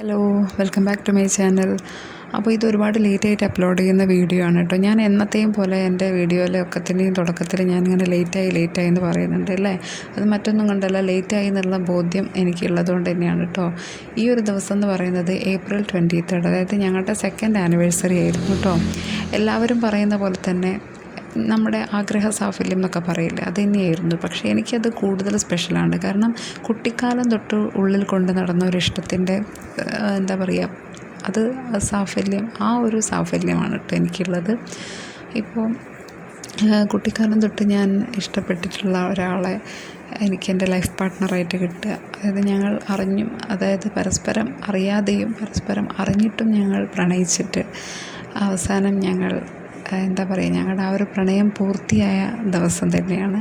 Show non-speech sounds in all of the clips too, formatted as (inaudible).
Hello welcome back to my channel അപ്പോൾ ഇത് ഒരുപാട് ലേറ്റ് ആയിട്ട് അപ്ലോഡ് ചെയ്യുന്ന വീഡിയോ ആണ് കേട്ടോ ഞാൻ എന്നത്തെയും പോലെ എന്റെ വീഡിയോയിലെ ഒക്കത്തിന്റെയും തുടക്കത്തിൽ ഞാനിങ്ങനെ ലേറ്റായി ലേറ്റായി എന്ന് പറയുന്നുണ്ട് അല്ലേ അത് മറ്റൊന്നും കൊണ്ടല്ല ലേറ്റായി എന്നുള്ള ബോധ്യം എനിക്കുള്ളത് കൊണ്ട് തന്നെയാണ് കേട്ടോ ഈ ഒരു ദിവസം എന്ന് പറയുന്നത് ഏപ്രിൽ ട്വന്റി തേർഡ് അതായത് ഞങ്ങളുടെ സെക്കൻഡ് ആനിവേഴ്സറി ആയിരുന്നു കേട്ടോ എല്ലാവരും പറയുന്ന പോലെ തന്നെ നമ്മുടെ ആഗ്രഹ സാഫല്യം എന്നൊക്കെ പറയില്ലേ അത് തന്നെയായിരുന്നു പക്ഷേ എനിക്കത് കൂടുതൽ സ്പെഷ്യലാണ് കാരണം കുട്ടിക്കാലം തൊട്ട് ഉള്ളിൽ കൊണ്ട് നടന്ന ഒരു ഇഷ്ടത്തിന്റെ എന്താ പറയുക അത് സാഫല്യം ആ ഒരു സാഫല്യമാണ് കേട്ടോ എനിക്കുള്ളത്. ഇപ്പോൾ കുട്ടിക്കാലം തൊട്ട് ഞാൻ ഇഷ്ടപ്പെട്ടിട്ടുള്ള ഒരാളെ എനിക്ക് എന്റെ ലൈഫ് പാർട്ട്ണറായിട്ട് കിട്ടുക. അതായത് ഞങ്ങൾ അറിഞ്ഞും അതായത് പരസ്പരം അറിയാതെയും പരസ്പരം അറിഞ്ഞിട്ടും ഞങ്ങൾ പ്രണയിച്ചിട്ട് അവസാനം ഞങ്ങൾ എന്താ പറയുക ഞങ്ങളുടെ ആ ഒരു പ്രണയം പൂർത്തിയായ ദിവസം തന്നെയാണ്.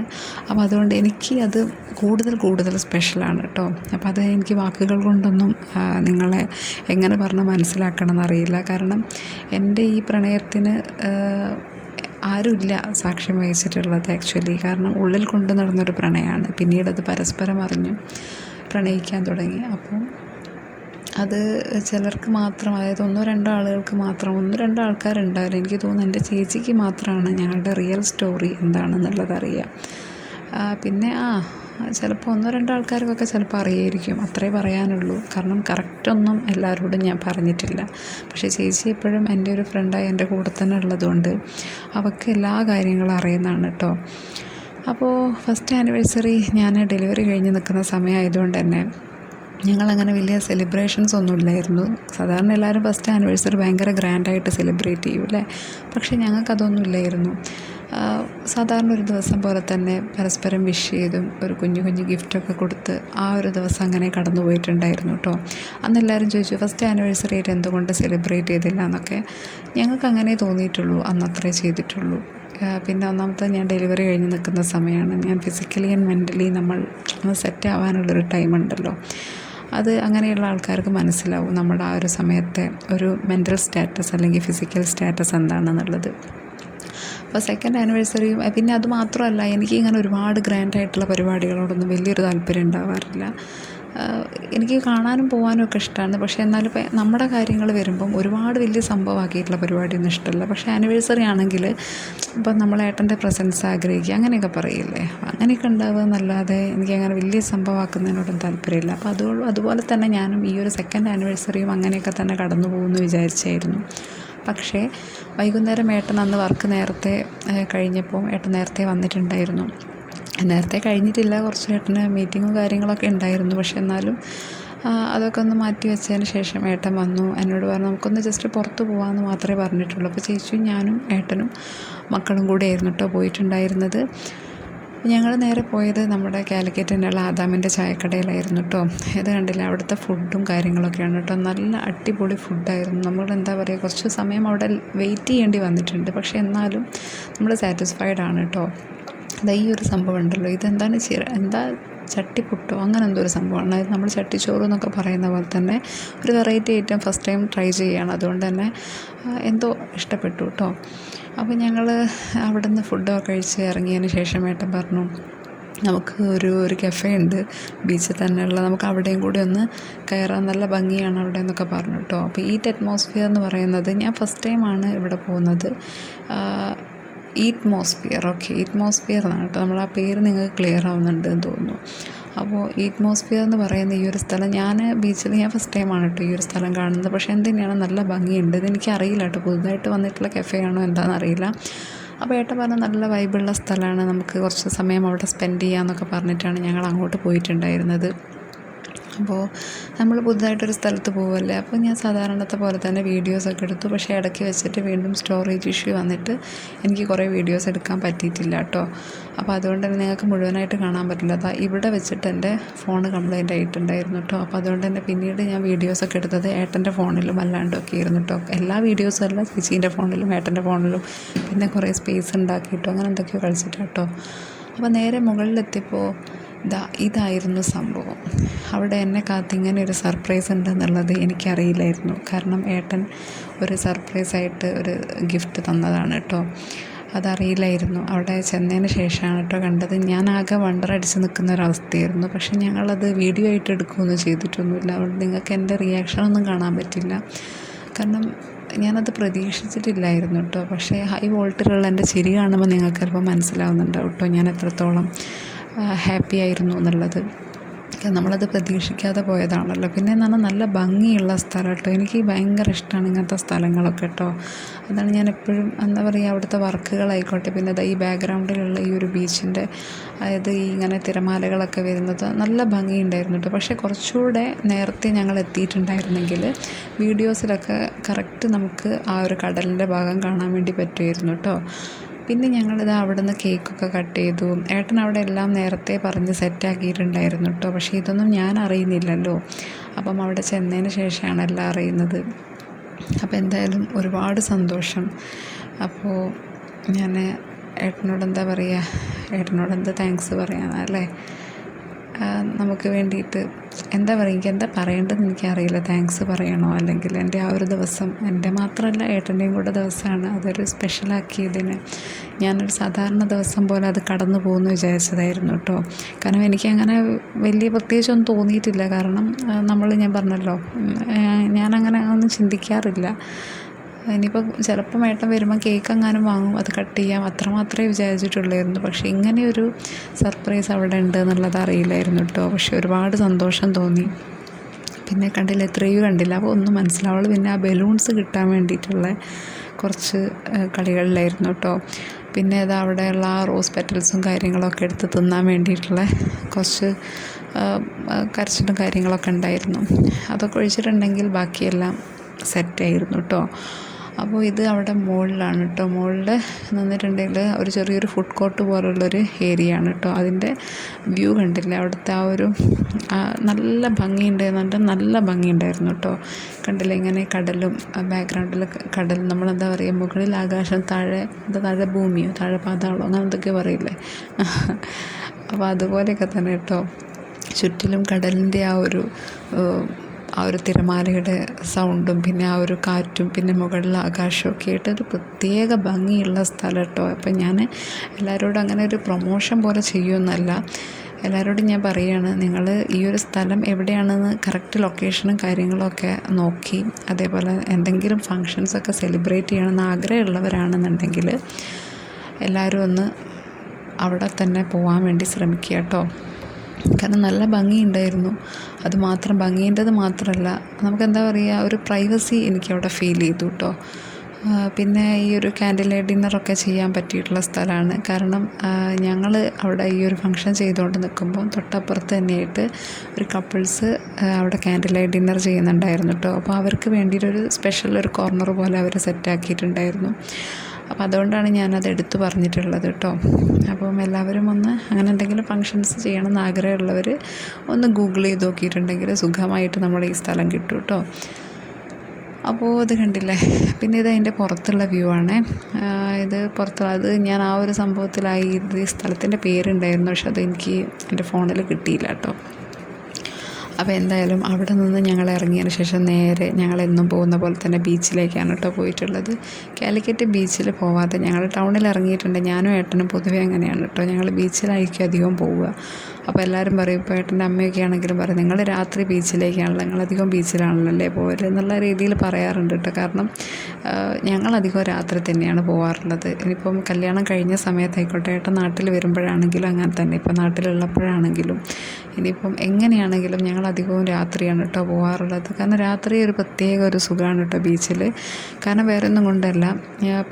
അപ്പോൾ അതുകൊണ്ട് എനിക്ക് അത് കൂടുതൽ കൂടുതൽ സ്പെഷ്യലാണ് കേട്ടോ അപ്പോൾ അത് എനിക്ക് വാക്കുകൾ കൊണ്ടൊന്നും നിങ്ങളെ എങ്ങനെ പറഞ്ഞ് മനസ്സിലാക്കണം എന്നറിയില്ല കാരണം എന്റെ ഈ പ്രണയത്തിന് ആരുമില്ല സാക്ഷ്യം വഹിച്ചിട്ടുള്ളത് ആക്ച്വലി കാരണം ഉള്ളിൽ കൊണ്ടു നടന്നൊരു പ്രണയമാണ് പിന്നീടത് പരസ്പരം അറിഞ്ഞു പ്രണയിക്കാൻ തുടങ്ങി. അപ്പോൾ അത് ചിലർക്ക് മാത്രം അതായത് ഒന്നോ രണ്ടോ ആളുകൾക്ക് മാത്രം ഒന്നോ രണ്ടോ ആൾക്കാരുണ്ടാവില്ല. എനിക്ക് തോന്നുന്നു എന്റെ ചേച്ചിക്ക് മാത്രമാണ് ഞങ്ങളുടെ റിയൽ സ്റ്റോറി എന്താണെന്നുള്ളത് അറിയാം. പിന്നെ ആ ചിലപ്പോൾ ഒന്നോ രണ്ടോ ആൾക്കാർക്കൊക്കെ ചിലപ്പോൾ അറിയായിരിക്കും അത്രേ പറയാനുള്ളൂ. കാരണം കറക്റ്റൊന്നും എല്ലാവരോടും ഞാൻ പറഞ്ഞിട്ടില്ല. പക്ഷേ ചേച്ചി എപ്പോഴും എന്റെ ഒരു ഫ്രണ്ടായി എന്റെ കൂടെ തന്നെ ഉള്ളതുകൊണ്ട് അവൾക്ക് എല്ലാ കാര്യങ്ങളും അറിയുന്നതാണ് കേട്ടോ. അപ്പോൾ ഫസ്റ്റ് ആനിവേഴ്സറി ഞാൻ ഡെലിവറി കഴിഞ്ഞ് നിൽക്കുന്ന സമയമായതുകൊണ്ട് തന്നെ ഞങ്ങളങ്ങനെ വലിയ സെലിബ്രേഷൻസ് ഒന്നും ഇല്ലായിരുന്നു. സാധാരണ എല്ലാവരും ഫസ്റ്റ് ആനിവേഴ്സറി ഭയങ്കര ഗ്രാൻഡായിട്ട് സെലിബ്രേറ്റ് ചെയ്യും അല്ലേ? പക്ഷേ ഞങ്ങൾക്കതൊന്നും ഇല്ലായിരുന്നു. സാധാരണ ഒരു ദിവസം പോലെ തന്നെ പരസ്പരം വിഷ് ചെയ്തും ഒരു കുഞ്ഞു കുഞ്ഞു ഗിഫ്റ്റൊക്കെ കൊടുത്ത് ആ ഒരു ദിവസം അങ്ങനെ കടന്നു പോയിട്ടുണ്ടായിരുന്നു കേട്ടോ അന്ന് എല്ലാവരും ചോദിച്ചു ഫസ്റ്റ് ആനിവേഴ്സറി ആയിട്ട് എന്തുകൊണ്ട് സെലിബ്രേറ്റ് ചെയ്തില്ല? എന്നൊക്കെ. ഞങ്ങൾക്ക് അങ്ങനെ തോന്നിയിട്ടുള്ളൂ അന്ന് അത്രേ ചെയ്തിട്ടുള്ളൂ. പിന്നെ ഒന്നാമത്തെ ഞാൻ ഡെലിവറി കഴിഞ്ഞ് നിൽക്കുന്ന സമയമാണ്. ഞാൻ ഫിസിക്കലി ആൻഡ് മെന്റലി നമ്മൾ സെറ്റ് ആവാനുള്ളൊരു ടൈം ഉണ്ടല്ലോ. അത് അങ്ങനെയുള്ള ആൾക്കാർക്ക് മനസ്സിലാവും നമ്മുടെ ആ ഒരു സമയത്തെ ഒരു മെന്റൽ സ്റ്റാറ്റസ് അല്ലെങ്കിൽ ഫിസിക്കൽ സ്റ്റാറ്റസ് എന്താണെന്നുള്ളത്. അപ്പോൾ സെക്കൻഡ് ആനിവേഴ്സറിയും പിന്നെ അത് മാത്രമല്ല എനിക്ക് ഇങ്ങനെ ഒരുപാട് ഗ്രാൻഡായിട്ടുള്ള പരിപാടികളോടൊന്നും വലിയൊരു താല്പര്യം ഉണ്ടാവാറില്ല. എനിക്ക് കാണാനും പോകാനും ഒക്കെ ഇഷ്ടമാണ് പക്ഷേ എന്നാലും ഇപ്പം നമ്മുടെ കാര്യങ്ങൾ വരുമ്പം ഒരുപാട് വലിയ സംഭവമാക്കിയിട്ടുള്ള പരിപാടിയൊന്നും ഇഷ്ടമല്ല. പക്ഷേ ആനിവേഴ്സറി ആണെങ്കിൽ ഇപ്പം നമ്മൾ ഏട്ടന്റെ പ്രസൻസ് ആഗ്രഹിക്കുക അങ്ങനെയൊക്കെ പറയില്ലേ? അങ്ങനെയൊക്കെ ഉണ്ടാവുക എന്നല്ലാതെ എനിക്ക് അങ്ങനെ വലിയ സംഭവമാക്കുന്നതിനോടും താല്പര്യമില്ല. അപ്പോൾ അത് അതുപോലെ തന്നെ ഞാനും ഈ ഒരു സെക്കൻഡ് ആനിവേഴ്സറിയും അങ്ങനെയൊക്കെ തന്നെ കടന്നു പോകുമെന്ന് വിചാരിച്ചായിരുന്നു. പക്ഷേ വൈകുന്നേരം ഏട്ടൻ അന്ന് വർക്ക് നേരത്തെ കഴിഞ്ഞപ്പോൾ ഏട്ടൻ നേരത്തെ വന്നിട്ടുണ്ടായിരുന്നു. നേരത്തെ കഴിഞ്ഞിട്ടില്ല. കുറച്ച് ഏട്ടന് മീറ്റിങ്ങും കാര്യങ്ങളൊക്കെ ഉണ്ടായിരുന്നു. പക്ഷെ എന്നാലും അതൊക്കെ ഒന്ന് മാറ്റി വെച്ചതിന് ശേഷം ഏട്ടൻ വന്നു. എന്നോട് പറഞ്ഞു നമുക്കൊന്ന് ജസ്റ്റ് പുറത്ത് പോകാമെന്ന് മാത്രമേ പറഞ്ഞിട്ടുള്ളൂ. അപ്പോൾ ചേച്ചിയും ഞാനും ഏട്ടനും മക്കളും കൂടെ ആയിരുന്നു കേട്ടോ പോയിട്ടുണ്ടായിരുന്നത്. ഞങ്ങൾ നേരെ പോയത് നമ്മുടെ കാലിക്കറ്റ് തന്നെയുള്ള ആദാമിന്റെ ചായക്കടയിലായിരുന്നു കേട്ടോ ഇത് കണ്ടില്ല? അവിടുത്തെ ഫുഡും കാര്യങ്ങളൊക്കെയാണ് കേട്ടോ നല്ല അടിപൊളി ഫുഡായിരുന്നു നമ്മൾ എന്താ പറയുക കുറച്ച് സമയം അവിടെ വെയിറ്റ് ചെയ്യേണ്ടി വന്നിട്ടുണ്ട്. പക്ഷേ എന്നാലും നമ്മൾ സാറ്റിസ്ഫൈഡ് ആണ് കേട്ടോ അതാ ഈ ഒരു സംഭവം ഉണ്ടല്ലോ ഇതെന്താണ് ചിര എന്താ ചട്ടിപ്പുട്ടോ അങ്ങനെ എന്തോ ഒരു സംഭവമാണ് അതായത് നമ്മൾ ചട്ടിച്ചോറ് എന്നൊക്കെ പറയുന്ന പോലെ തന്നെ ഒരു variety item first time try ചെയ്യുകയാണ്. അതുകൊണ്ട് തന്നെ എന്തോ ഇഷ്ടപ്പെട്ടു കേട്ടോ. അപ്പോൾ ഞങ്ങൾ അവിടെ നിന്ന് ഫുഡൊക്കെ കഴിച്ച് ഇറങ്ങിയതിന് ശേഷം ഏട്ടൻ പറഞ്ഞു നമുക്ക് ഒരു ഒരു കഫേ ഉണ്ട് ബീച്ചിൽ തന്നെയുള്ള. നമുക്ക് അവിടെയും കൂടി ഒന്ന് കയറാൻ നല്ല ഭംഗിയാണ് അവിടെ എന്നൊക്കെ പറഞ്ഞു കേട്ടോ. അപ്പോൾ ഈ അറ്റ്മോസ്ഫിയർ എന്ന് പറയുന്നത് ഞാൻ ഫസ്റ്റ് ടൈമാണ് ഇവിടെ പോകുന്നത്. ഈറ്റ്മോസ്ഫിയർ ഓക്കെ ഈറ്റ്മോസ്ഫിയർ എന്നാണ് കേട്ടോ. നമ്മൾ ആ പേര് നിങ്ങൾക്ക് ക്ലിയർ ആവുന്നുണ്ട് എന്ന് തോന്നുന്നു. അപ്പോൾ ഈറ്റ്മോസ്ഫിയർ എന്ന് പറയുന്ന ഈ ഒരു സ്ഥലം ഞാൻ ബീച്ചിൽ ഞാൻ ഫസ്റ്റ് ടൈമാണ് കേട്ടോ ഈ ഒരു സ്ഥലം കാണുന്നത്. പക്ഷേ എന്തിനാണ് നല്ല ഭംഗിയുണ്ട്. ഇതെനിക്ക് അറിയില്ല കേട്ടോ. പുതുതായിട്ട് വന്നിട്ടുള്ള കഫേ ആണോ എന്താണെന്ന് അറിയില്ല. അപ്പോൾ ഏട്ട പറഞ്ഞ നല്ല വൈബുള്ള സ്ഥലമാണ്. നമുക്ക് കുറച്ച് സമയം അവിടെ സ്പെൻഡ് ചെയ്യാമെന്നൊക്കെ പറഞ്ഞിട്ടാണ് ഞങ്ങൾ അങ്ങോട്ട് പോയിട്ടുണ്ടായിരുന്നത്. അപ്പോൾ നമ്മൾ പുതുതായിട്ടൊരു സ്ഥലത്ത് പോവല്ലേ? അപ്പോൾ ഞാൻ സാധാരണത്തെ പോലെ തന്നെ വീഡിയോസൊക്കെ എടുത്തു. പക്ഷേ ഇടയ്ക്ക് വെച്ചിട്ട് വീണ്ടും സ്റ്റോറേജ് ഇഷ്യൂ വന്നിട്ട് എനിക്ക് കുറേ വീഡിയോസ് എടുക്കാൻ പറ്റിയിട്ടില്ല കേട്ടോ. അപ്പോൾ അതുകൊണ്ട് തന്നെ നിങ്ങൾക്ക് മുഴുവനായിട്ട് കാണാൻ പറ്റില്ല. അതാ ഇവിടെ വെച്ചിട്ട് എന്റെ ഫോൺ കംപ്ലൈന്റ് ആയിട്ടുണ്ടായിരുന്നു കേട്ടോ. അപ്പോൾ അതുകൊണ്ട് തന്നെ പിന്നീട് ഞാൻ വീഡിയോസൊക്കെ എടുത്തത് ഏട്ടന്റെ ഫോണിലും അല്ലാണ്ടൊക്കെ ആയിരുന്നു കേട്ടോ. എല്ലാ വീഡിയോസും അല്ല ചേച്ചീന്റെ ഫോണിലും ഏട്ടന്റെ ഫോണിലും പിന്നെ കുറേ സ്പേസ് ഉണ്ടാക്കിയിട്ടോ അങ്ങനെ എന്തൊക്കെയോ കളിച്ചിട്ടാട്ടോ അപ്പോൾ നേരെ മുകളിലെത്തിയപ്പോൾ ഇതാ ഇതായിരുന്നു സംഭവം. അവിടെ എന്നെ കാത്തിങ്ങനെ ഒരു സർപ്രൈസ് ഉണ്ടെന്നുള്ളത് എനിക്കറിയില്ലായിരുന്നു. കാരണം ഏട്ടൻ ഒരു സർപ്രൈസായിട്ട് ഒരു ഗിഫ്റ്റ് തന്നതാണ് കേട്ടോ. അതറിയില്ലായിരുന്നു. അവിടെ ചെന്നതിന് ശേഷമാണ് കേട്ടോ കണ്ടത്. ഞാൻ ആകെ വണ്ടർ വണ്ടറടിച്ച് നിൽക്കുന്ന ഒരവസ്ഥയായിരുന്നു പക്ഷെ ഞങ്ങളത് വീഡിയോ ആയിട്ട് എടുക്കുകയൊന്നും ചെയ്തിട്ടൊന്നുമില്ല. അതുകൊണ്ട് നിങ്ങൾക്ക് എന്റെ റിയാക്ഷനൊന്നും കാണാൻ പറ്റില്ല. കാരണം ഞാനത് പ്രതീക്ഷിച്ചിട്ടില്ലായിരുന്നു കേട്ടോ. പക്ഷേ ഹൈ വോൾട്ടിലുള്ള എന്റെ ചിരി കാണുമ്പോൾ നിങ്ങൾക്ക് ചിലപ്പോൾ മനസ്സിലാവുന്നുണ്ടാവും കേട്ടോ. ഞാൻ എത്രത്തോളം ഹാപ്പി ആയിരുന്നു എന്നുള്ളത്. നമ്മളത് പ്രതീക്ഷിക്കാതെ പോയതാണല്ലോ. പിന്നെ എന്ന് പറഞ്ഞാൽ നല്ല ഭംഗിയുള്ള സ്ഥലം കേട്ടോ. എനിക്ക് ഭയങ്കര ഇഷ്ടമാണ് ഇങ്ങനത്തെ സ്ഥലങ്ങളൊക്കെ കേട്ടോ. അതാണ് ഞാൻ എപ്പോഴും എന്താ പറയുക അവിടുത്തെ വർക്കുകളായിക്കോട്ടെ പിന്നെ ഈ ബാക്ക്ഗ്രൗണ്ടിലുള്ള ഈ ഒരു ബീച്ചിന്റെ അതായത് ഈ ഇങ്ങനെ തിരമാലകളൊക്കെ വരുന്നത് നല്ല ഭംഗിയുണ്ടായിരുന്നു കേട്ടോ. പക്ഷേ കുറച്ചുകൂടെ നേരത്തെ ഞങ്ങൾ എത്തിയിട്ടുണ്ടായിരുന്നെങ്കിൽ വീഡിയോസിലൊക്കെ കറക്റ്റ് നമുക്ക് ആ ഒരു കടലിന്റെ ഭാഗം കാണാൻ വേണ്ടി പറ്റുമായിരുന്നു കേട്ടോ. പിന്നെ ഞങ്ങളിത് അവിടെ നിന്ന് കേക്കൊക്കെ കട്ട് ചെയ്തു. ഏട്ടൻ അവിടെ എല്ലാം നേരത്തെ പറഞ്ഞ് സെറ്റാക്കിയിട്ടുണ്ടായിരുന്നു കേട്ടോ പക്ഷേ ഇതൊന്നും ഞാൻ അറിയുന്നില്ലല്ലോ. അപ്പം അവിടെ ചെന്നതിന് ശേഷമാണ് എല്ലാം അറിയുന്നത്. അപ്പോൾ എന്തായാലും ഒരുപാട് സന്തോഷം. അപ്പോൾ ഞാൻ ഏട്ടനോട് എന്താ പറയുക ഏട്ടനോട് എന്താ താങ്ക്സ് പറയാനല്ലേ നമുക്ക് വേണ്ടിയിട്ട് എന്താ പറയുക എനിക്ക് എന്താ പറയേണ്ടതെന്ന് എനിക്കറിയില്ല. താങ്ക്സ് പറയണോ? അല്ലെങ്കിൽ എന്റെ ആ ഒരു ദിവസം എന്റെ മാത്രമല്ല ഏട്ടന്റെയും കൂടെ ദിവസമാണ് അതൊരു സ്പെഷ്യലാക്കിയതിന് ഞാനൊരു സാധാരണ ദിവസം പോലെ അത് കടന്നു പോകുമെന്ന് വിചാരിച്ചതായിരുന്നു കേട്ടോ. കാരണം എനിക്കങ്ങനെ വലിയ പ്രത്യേകിച്ചൊന്നും തോന്നിയിട്ടില്ല. കാരണം നമ്മൾ ഞാൻ പറഞ്ഞല്ലോ ഞാനങ്ങനെ ഒന്നും ചിന്തിക്കാറില്ല. ഇനിയിപ്പോൾ ചിലപ്പം ഏട്ടൻ വരുമ്പോൾ കേക്ക് എങ്ങാനും വാങ്ങും. അത് കട്ട് ചെയ്യാം. അത്ര മാത്രമേ വിചാരിച്ചിട്ടുള്ളായിരുന്നു. പക്ഷേ ഒരു സർപ്രൈസ് അവിടെ ഉണ്ട് എന്നുള്ളത് അറിയില്ലായിരുന്നു കേട്ടോ. പക്ഷേ ഒരുപാട് സന്തോഷം തോന്നി. പിന്നെ കണ്ടില്ല എത്രയോ കണ്ടില്ല. അപ്പോൾ ഒന്നും മനസ്സിലാവുള്ളൂ പിന്നെ ആ ബലൂൺസ് കിട്ടാൻ വേണ്ടിയിട്ടുള്ള കുറച്ച് കളികളിലായിരുന്നു കേട്ടോ. പിന്നെ അത് അവിടെയുള്ള ആ റോസ് പെറ്റൽസും കാര്യങ്ങളൊക്കെ എടുത്ത് തിന്നാൻ വേണ്ടിയിട്ടുള്ള കുറച്ച് കരച്ചിലും കാര്യങ്ങളൊക്കെ ഉണ്ടായിരുന്നു. അതൊക്കെ ഒഴിച്ചിട്ടുണ്ടെങ്കിൽ ബാക്കിയെല്ലാം സെറ്റായിരുന്നു കേട്ടോ. അപ്പോൾ ഇത് അവിടെ മുകളിലാണ് കേട്ടോ. മുകളിൽ നിന്നിട്ടുണ്ടെങ്കിൽ ഒരു ചെറിയൊരു ഫുഡ് കോർട്ട് പോലുള്ളൊരു ഏരിയ ആണ് കേട്ടോ. അതിന്റെ വ്യൂ കണ്ടില്ലേ? അവിടുത്തെ ആ ഒരു നല്ല ഭംഗിയുണ്ടായിരുന്നുണ്ട് നല്ല ഭംഗിയുണ്ടായിരുന്നു കേട്ടോ. കണ്ടില്ലേ? ഇങ്ങനെ കടലും ബാക്ക്ഗ്രൗണ്ടിൽ കടൽ നമ്മളെന്താ പറയുക മുകളിൽ ആകാശം താഴെ എന്താ താഴെ ഭൂമിയോ താഴെ പാതാളോ അങ്ങനെ എന്തൊക്കെ പറയില്ലേ? (laughs) അപ്പോൾ അതുപോലെയൊക്കെ തന്നെ കേട്ടോ. ചുറ്റിലും കടലിന്റെ ആ ഒരു ആ ഒരു തിരമാലയുടെ സൗണ്ടും പിന്നെ ആ ഒരു കാറ്റും പിന്നെ മുകളിൽ ആകാശമൊക്കെ ആയിട്ട് ഒരു പ്രത്യേക ഭംഗിയുള്ള സ്ഥലം കേട്ടോ. അപ്പം ഞാൻ എല്ലാവരോടും അങ്ങനെ ഒരു പ്രൊമോഷൻ പോലെ ചെയ്യുമെന്നല്ല. എല്ലാവരോടും ഞാൻ പറയുകയാണ് നിങ്ങൾ ഈ ഒരു സ്ഥലം എവിടെയാണെന്ന് കറക്റ്റ് ലൊക്കേഷനും കാര്യങ്ങളൊക്കെ നോക്കി അതേപോലെ എന്തെങ്കിലും ഫങ്ഷൻസൊക്കെ സെലിബ്രേറ്റ് ചെയ്യണമെന്ന് ആഗ്രഹമുള്ളവരാണെന്നുണ്ടെങ്കിൽ എല്ലാവരും ഒന്ന് അവിടെ തന്നെ പോകാൻ വേണ്ടി ശ്രമിക്കുക കേട്ടോ. കാരണം നല്ല ഭംഗിയുണ്ടായിരുന്നു. അത് മാത്രം ഭംഗീന്റെത് മാത്രമല്ല നമുക്ക് എന്താ പറയുക ഒരു പ്രൈവസി എനിക്ക് അവിടെ ഫീൽ ചെയ്തു കേട്ടോ പിന്നെ ഈ ഒരു ക്യാൻഡിൽ ഡിന്നറൊക്കെ ചെയ്യാൻ പറ്റിയിട്ടുള്ള സ്ഥലമാണ്. കാരണം ഞങ്ങൾ അവിടെ ഈ ഒരു ഫംഗ്ഷൻ ചെയ്തുകൊണ്ട് നിൽക്കുമ്പോൾ തൊട്ടപ്പുറത്ത് തന്നെയായിട്ട് ഒരു കപ്പിൾസ് അവിടെ ക്യാൻഡിൽ ഡിന്നർ ചെയ്യുന്നുണ്ടായിരുന്നു കേട്ടോ അപ്പോൾ അവർക്ക് വേണ്ടിയിട്ടൊരു സ്പെഷ്യൽ ഒരു കോർണർ പോലെ അവർ സെറ്റാക്കിയിട്ടുണ്ടായിരുന്നു അപ്പോൾ അതുകൊണ്ടാണ് ഞാനത് എടുത്തു പറഞ്ഞിട്ടുള്ളത് കേട്ടോ. അപ്പം എല്ലാവരും ഒന്ന് അങ്ങനെ എന്തെങ്കിലും ഫങ്ഷൻസ് ചെയ്യണമെന്ന് ആഗ്രഹമുള്ളവർ ഒന്ന് ഗൂഗിൾ ചെയ്ത് നോക്കിയിട്ടുണ്ടെങ്കിൽ സുഖമായിട്ട് നമ്മൾ ഈ സ്ഥലം കിട്ടും കേട്ടോ. അപ്പോൾ ഇത് കണ്ടില്ലേ? പിന്നെ ഇത് അതിന്റെ പുറത്തുള്ള വ്യൂ ആണ്. ഇത് പുറത്തുള്ള അത് ഞാൻ ആ ഒരു സംഭവത്തിലായി ഈ സ്ഥലത്തിന്റെ പേരുണ്ടായിരുന്നു പക്ഷെ അത് എനിക്ക് എന്റെ ഫോണിൽ കിട്ടിയില്ല കേട്ടോ. അപ്പോൾ എന്തായാലും അവിടെ നിന്ന് ഞങ്ങൾ ഇറങ്ങിയതിന് ശേഷം നേരെ ഞങ്ങൾ എന്നും പോകുന്ന പോലെ തന്നെ ബീച്ചിലേക്കാണ് കേട്ടോ പോയിട്ടുള്ളത്. കാലിക്കറ്റ് ബീച്ചിൽ പോവാതെ ഞങ്ങൾ ടൗണിൽ ഇറങ്ങിയിട്ടുണ്ട്. ഞാനും ഏട്ടനും പൊതുവേ അങ്ങനെയാണ് കേട്ടോ ഞങ്ങൾ ബീച്ചിലായിരിക്കും അധികം പോവുക. അപ്പോൾ എല്ലാവരും പറയും ഇപ്പോൾ ഏട്ടന്റെ അമ്മയൊക്കെ ആണെങ്കിലും പറയും നിങ്ങൾ രാത്രി ബീച്ചിലേക്കാണല്ലോ നിങ്ങളധികം ബീച്ചിലാണല്ലോ അല്ലേ പോകൽ എന്നുള്ള രീതിയിൽ പറയാറുണ്ട് കേട്ടോ. കാരണം ഞങ്ങളധികം രാത്രി തന്നെയാണ് പോകാറുള്ളത് ഇനിയിപ്പം കല്യാണം കഴിഞ്ഞ സമയത്തായിക്കോട്ടെ ഏട്ടൻ നാട്ടിൽ വരുമ്പോഴാണെങ്കിലും അങ്ങനെ തന്നെ. ഇപ്പം നാട്ടിലുള്ളപ്പോഴാണെങ്കിലും ഇനിയിപ്പം എങ്ങനെയാണെങ്കിലും ഞങ്ങൾ അധികവും രാത്രിയാണ് കേട്ടോ പോകാറുള്ളത് കാരണം രാത്രി ഒരു പ്രത്യേക ഒരു സുഖമാണ് കേട്ടോ ബീച്ചിൽ കാരണം വേറെ ഒന്നും കൊണ്ടല്ല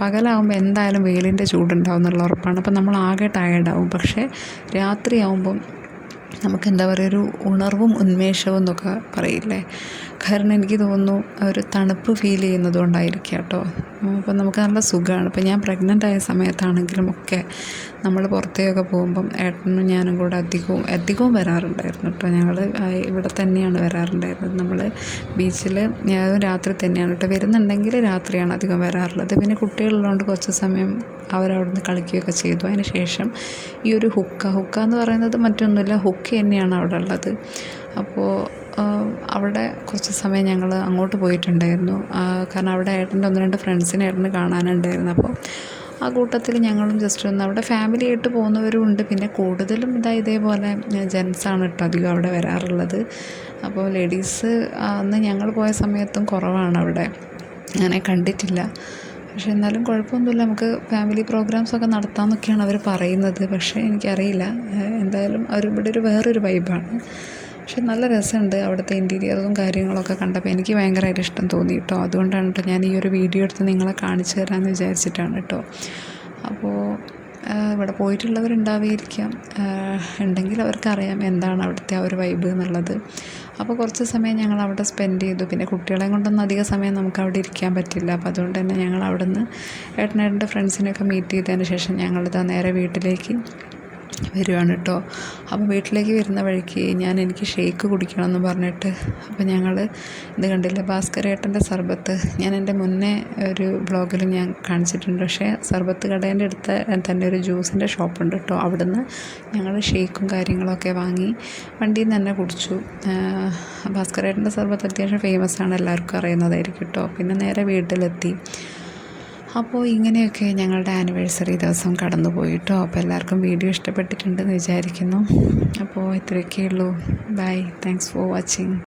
പകലാവുമ്പോൾ എന്തായാലും വെയിലിന്റെ ചൂടുണ്ടാവും എന്നുള്ള ഉറപ്പാണ്. അപ്പം നമ്മൾ ആകെ ടയേർഡാവും പക്ഷേ രാത്രിയാവുമ്പം നമുക്ക് എന്താ പറയുക ഒരു ഉണർവും ഉന്മേഷവും എന്നൊക്കെ പറയില്ലേ? കാരണം എനിക്ക് തോന്നുന്നു ഒരു തണുപ്പ് ഫീൽ ചെയ്യുന്നത് കൊണ്ടായിരിക്കും കേട്ടോ. അപ്പം നമുക്ക് നല്ല സുഖമാണ്. ഇപ്പം ഞാൻ പ്രഗ്നന്റ് ആയ സമയത്താണെങ്കിലും ഒക്കെ നമ്മൾ പുറത്തേക്കൊക്കെ പോകുമ്പം ഏട്ടനും ഞാനും കൂടെ അധികവും അധികവും വരാറുണ്ടായിരുന്നു കേട്ടോ. ഞങ്ങൾ ഇവിടെ തന്നെയാണ് വരാറുണ്ടായിരുന്നത്. നമ്മൾ ബീച്ചിൽ രാത്രി തന്നെയാണ് കേട്ടോ. വരുന്നുണ്ടെങ്കിൽ രാത്രിയാണ് അധികം വരാറുള്ളത്. പിന്നെ കുട്ടികളുള്ളതുകൊണ്ട് കുറച്ച് സമയം അവരവിടുന്ന് കളിക്കുകയൊക്കെ ചെയ്തു. അതിന് ശേഷം ഈ ഒരു ഹുക്ക ഹുക്ക എന്ന് പറയുന്നത് മറ്റൊന്നുമില്ല. ഹുക്ക തന്നെയാണ് അവിടെ ഉള്ളത്. അപ്പോൾ അവിടെ കുറച്ച് സമയം ഞങ്ങൾ അങ്ങോട്ട് പോയിട്ടുണ്ടായിരുന്നു. കാരണം അവിടെ ഏട്ടന്റെ ഒന്ന് രണ്ട് ഫ്രണ്ട്സിനെ ഏട്ടന് കാണാനുണ്ടായിരുന്നു. അപ്പോൾ ആ കൂട്ടത്തിൽ ഞങ്ങളും ജസ്റ്റ് ഒന്ന് അവിടെ ഫാമിലി ആയിട്ട് പോകുന്നവരും ഉണ്ട്. പിന്നെ കൂടുതലും ഇതാ ഇതേപോലെ ജെൻസാണ് കേട്ടോ അധികം അവിടെ വരാറുള്ളത്. അപ്പോൾ ലേഡീസ് അന്ന് ഞങ്ങൾ പോയ സമയത്തും കുറവാണ് അവിടെ. അങ്ങനെ കണ്ടിട്ടില്ല. പക്ഷെ എന്നാലും കുഴപ്പമൊന്നുമില്ല. നമുക്ക് ഫാമിലി പ്രോഗ്രാംസൊക്കെ നടത്താമെന്നൊക്കെയാണ് അവർ പറയുന്നത്. പക്ഷേ എനിക്കറിയില്ല എന്തായാലും അവർ ഇവിടെ ഒരു വേറൊരു വൈബാണ് പക്ഷെ നല്ല രസമുണ്ട് അവിടുത്തെ ഇന്റീരിയറും കാര്യങ്ങളൊക്കെ കണ്ടപ്പോൾ എനിക്ക് ഭയങ്കരമായിട്ട് ഇഷ്ടം തോന്നി കേട്ടോ. അതുകൊണ്ടാണ് കേട്ടോ ഞാൻ ഈ ഒരു വീഡിയോ എടുത്ത് നിങ്ങളെ കാണിച്ചു തരാമെന്ന് വിചാരിച്ചിട്ടാണ് കേട്ടോ. അപ്പോൾ ഇവിടെ പോയിട്ടുള്ളവരുണ്ടാവുകയായിരിക്കാം ഉണ്ടെങ്കിൽ അവർക്കറിയാം എന്താണ് അവിടുത്തെ ആ ഒരു വൈബ് എന്നുള്ളത്. അപ്പോൾ കുറച്ച് സമയം ഞങ്ങൾ അവിടെ സ്പെൻഡ് ചെയ്തു. പിന്നെ കുട്ടികളെയും കൊണ്ടൊന്നും അധിക സമയം നമുക്ക് അവിടെ ഇരിക്കാൻ പറ്റില്ല. അപ്പോൾ അതുകൊണ്ട് തന്നെ ഞങ്ങൾ അവിടെ നിന്ന് ഏട്ടനേട്ടന്റെ ഫ്രണ്ട്സിനെയൊക്കെ മീറ്റ് ചെയ്തതിന് ശേഷം ഞങ്ങളിതാ നേരെ വീട്ടിലേക്ക് വരുവാണ് കേട്ടോ. അപ്പോൾ വീട്ടിലേക്ക് വരുന്ന വഴിക്ക് ഞാൻ എനിക്ക് ഷേക്ക് കുടിക്കണം എന്ന് പറഞ്ഞിട്ട് അപ്പോൾ ഞങ്ങൾ ഇത് കണ്ടില്ല ഭാസ്കരേട്ടന്റെ സർബത്ത്. ഞാൻ എന്റെ മുന്നേ ഒരു ബ്ലോഗിൽ ഞാൻ കാണിച്ചിട്ടുണ്ട്. പക്ഷേ സർബത്ത് കടേന്റെ അടുത്ത് തന്നെ ഒരു ജ്യൂസിന്റെ ഷോപ്പുണ്ട് കേട്ടോ. അവിടുന്ന് ഞങ്ങൾ ഷേക്കും കാര്യങ്ങളൊക്കെ വാങ്ങി വണ്ടിയിൽ നിന്ന് തന്നെ കുടിച്ചു. ഭാസ്കരേട്ടന്റെ സർബത്ത് അത്യാവശ്യം ഫേമസ് ആണ് എല്ലാവർക്കും അറിയുന്നതായിരിക്കും കേട്ടോ. പിന്നെ നേരെ വീട്ടിലെത്തി. അപ്പോൾ ഇങ്ങനെയൊക്കെ ഞങ്ങളുടെ ആനിവേഴ്സറി ദിവസം കടന്നു പോയിട്ടോ. അപ്പോൾ എല്ലാവർക്കും വീഡിയോ ഇഷ്ടപ്പെട്ടിട്ടുണ്ടെന്ന് വിചാരിക്കുന്നു. അപ്പോൾ ഇത്രയൊക്കെ ഉള്ളൂ ബൈ താങ്ക്സ് ഫോർ വാച്ചിങ്